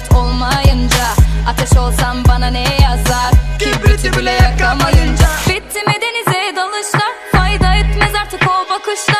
dert olmayınca Ateş olsam bana ne yazar? Kibriti bile yakamayınca. Bitti mi denize dalışlar Fayda etmez artık o bakışlar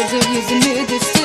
Gelir yüzümü düz